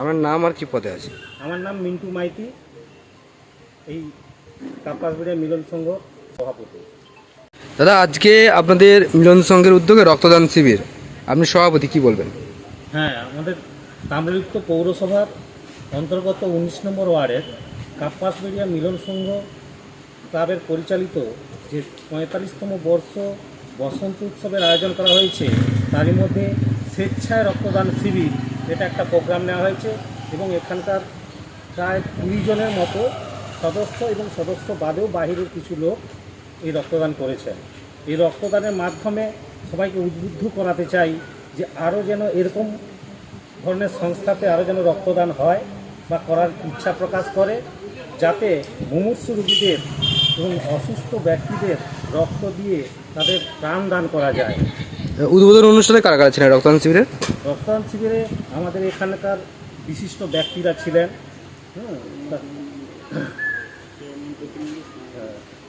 আমার নাম আর কি পদে আছে? আমার নাম মিন্টু মাইতি। এই কাপাসবিড়িয়া মিলন সংঘ সভাপতি। দাদা আজকে আপনাদের মিলন সংঘের উদ্যোগে রক্তদান শিবির। আপনি সভাপতি কি বলবেন? হ্যাঁ আমাদের তাম্রলিপ্ত পৌরসভার অন্তর্গত উনিশ নম্বর ওয়ার্ডের কাপ্পাসবেড়িয়া মিলন সংঘ ক্লাবের পরিচালিত যে পঁয়তাল্লিশতম বর্ষ বসন্ত উৎসবের আয়োজন করা হয়েছে তারই মধ্যে স্বেচ্ছায় রক্তদান শিবির এটা একটা প্রোগ্রাম নেওয়া হয়েছে এবং এখানকার প্রায় কুড়ি জনের মতো সদস্য এবং সদস্য বাদেও বাহিরের কিছু লোক এই রক্তদান করেছেন। এই রক্তদানের মাধ্যমে সবাইকে উদ্বুদ্ধ করাতে চাই যে আরও যেন এরকম ধরনের সংস্থাতে আরও যেন রক্তদান হয় বা করার ইচ্ছা প্রকাশ করে, যাতে মুমূর্ষু রোগীদের এবং অসুস্থ ব্যক্তিদের রক্ত দিয়ে তাদের প্রাণ দান করা যায়। উদ্বোধন অনুষ্ঠানে কারা কারা ছিলেন রক্তদান শিবিরে? রক্তদান শিবিরে আমাদের এখানকার বিশিষ্ট ব্যক্তিরা ছিলেন।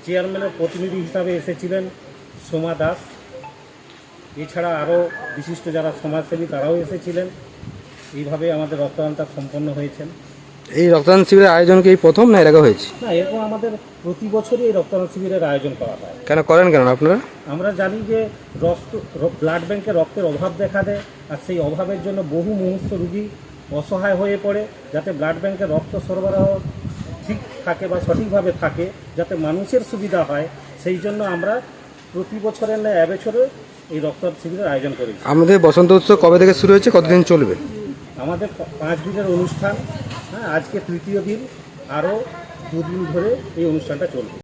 চেয়ারম্যানের প্রতিনিধি হিসাবে এসেছিলেন সোমা দাস। এছাড়া আরও বিশিষ্ট যারা সমাজসেবী তারাও এসেছিলেন। এইভাবে আমাদের রক্তদানটা সম্পন্ন হয়েছেন এই রক্তদান শিবিরের আয়োজন কি এই প্রথম না এর আগে হয়েছে? না এরকম আমাদের প্রতি বছরই এই রক্তদান শিবিরের আয়োজন করা হয়। কেন করেন কেন আপনারা? আমরা জানি যে রক্ত ব্লাড ব্যাংকে রক্তের অভাব দেখা দেয় আর সেই অভাবের জন্য বহু মুহূর্ত রুগী অসহায় হয়ে পড়ে যাতে ব্লাড ব্যাংকে রক্ত সরবরাহ ঠিক থাকে বা সঠিকভাবে থাকে যাতে মানুষের সুবিধা হয় সেই জন্য আমরা প্রতি বছরের ন্যায় এবছরে এই রক্তদান শিবিরের আয়োজন করি আমাদের বসন্ত উৎসব কবে থেকে শুরু হয়েছে? কতদিন চলবে? আমাদের পাঁচ দিনের অনুষ্ঠান হ্যাঁ আজকে তৃতীয় দিন আরও দুদিন ধরে এই অনুষ্ঠানটা চলবে।